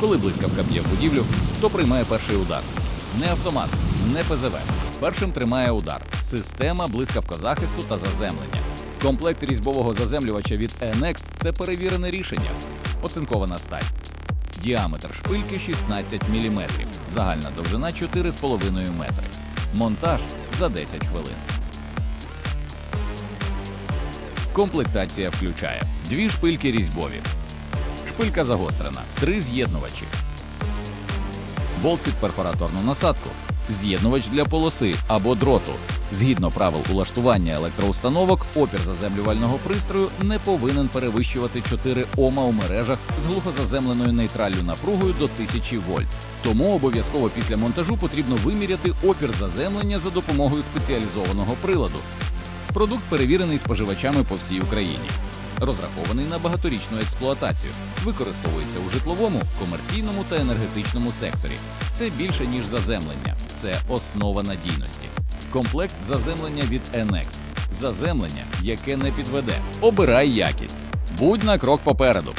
Коли блискавка б'є в будівлю, хто приймає перший удар? Не автомат, не ПЗВ. Першим тримає удар. Система блискавкозахисту та заземлення. Комплект різьбового заземлювача від Enext – це перевірене рішення. Оцинкована сталь. Діаметр шпильки 16 мм, загальна довжина 4,5 метри. Монтаж за 10 хвилин. Комплектація включає дві шпильки різьбові, шпилька загострена, три з'єднувачі, болт під перфораторну насадку, з'єднувач для полоси або дроту. Згідно правил улаштування електроустановок, опір заземлювального пристрою не повинен перевищувати 4 Ома у мережах з глухозаземленою нейтральною напругою до 1000 вольт. Тому обов'язково після монтажу потрібно виміряти опір заземлення за допомогою спеціалізованого приладу. Продукт перевірений споживачами по всій Україні. Розрахований на багаторічну експлуатацію, використовується у житловому, комерційному та енергетичному секторі. Це більше ніж заземлення, це основа надійності. Комплект заземлення від Енекс. Заземлення, яке не підведе. Обирай якість. Будь на крок попереду.